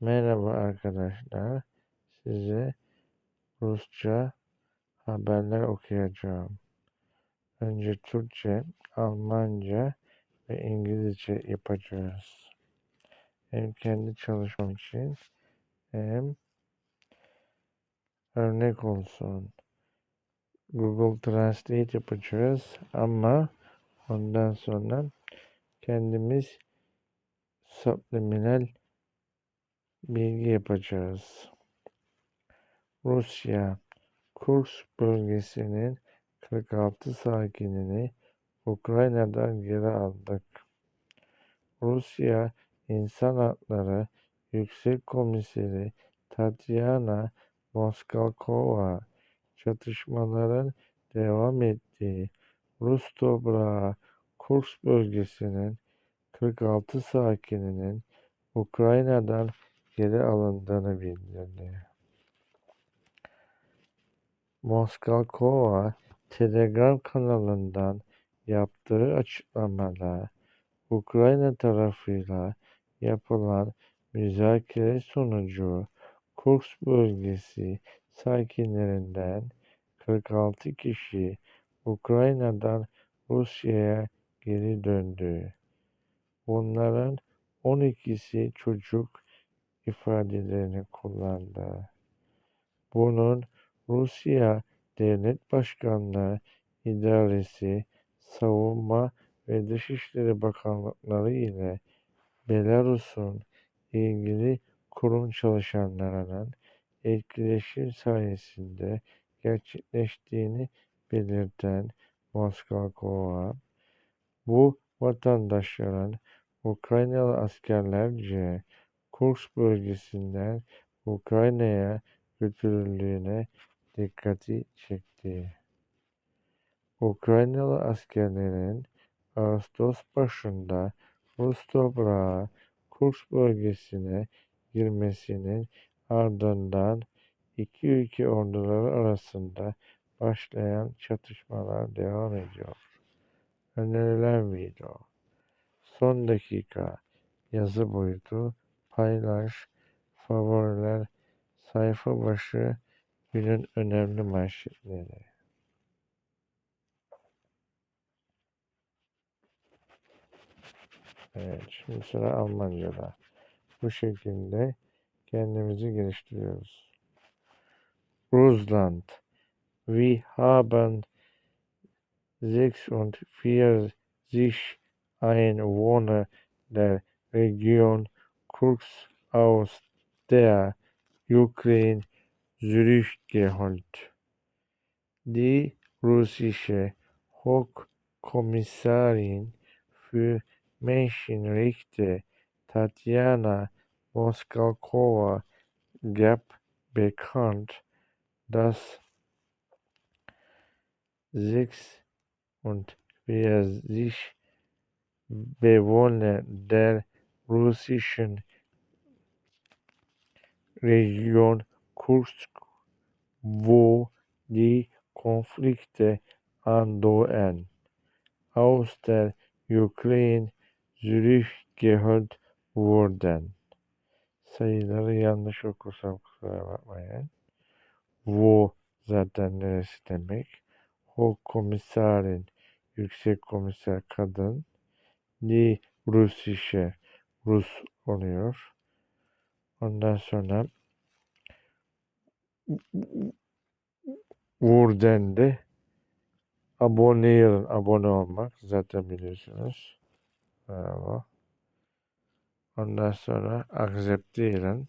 Merhaba arkadaşlar. Size Rusça haberler okuyacağım. Önce Türkçe, Almanca ve İngilizce yapacağız. Hem kendi çalışmam için hem örnek olsun. Google Translate yapacağız ama ondan sonra kendimiz subliminal bilgi yapacağız. Rusya, Kursk bölgesinin 46 sakinini Ukrayna'dan geri aldık. Rusya İnsan Hakları Yüksek Komiseri Tatyana Moskalkova çatışmaların devam ettiği Rus toprağı Kursk bölgesinin 46 sakininin Ukrayna'dan geri alındığını bildirdi. Moskalkova Telegram kanalından yaptığı açıklamada Ukrayna tarafıyla yapılan müzakere sonucu Kursk bölgesi sakinlerinden 46 kişi Ukrayna'dan Rusya'ya geri döndü. Bunların 12'si çocuk ifadelerini kullandı. Bunun Rusya Devlet Başkanlığı İdaresi, Savunma ve Dışişleri Bakanlıkları ile Belarus'un ilgili kurum çalışanlarının etkileşim sayesinde gerçekleştiğini belirten Moskalkova, bu vatandaşların Ukraynalı askerlerce Kursk bölgesinden Ukrayna'ya götürüldüğüne dikkati çekti. Ukraynalı askerlerin Ağustos başında Rus toprağı Kursk bölgesine girmesinin ardından iki ülke orduları arasında başlayan çatışmalar devam ediyor. Önerilen video. Son dakika yazı boyutu paylaş, favoriler, sayfa başı, günün önemli manşetleri. Evet, şimdi sıra Almanca'da. Bu şekilde kendimizi geliştiriyoruz. Russland. Wir haben 46 Einwohner der Region Kursk aus der Ukraine zurückgeholt. Die russische Hochkommissarin für Menschenrechte Tatjana Moskalkova gab bekannt, dass 46 Bewohner der russischen Region Kursk, wo die Konflikte andauern, aus der Ukraine zurückgeholt wurden. Sayıları yanlış okursam kusura bakmayın. Wo zaten neresi demek. O komisarin, yüksek komiser kadın. Die Russische, Rus oluyor. Ondan sonra Wurden de abonneyin, abone olmak zaten biliyorsunuz. Bravo. Ondan sonra acceptieren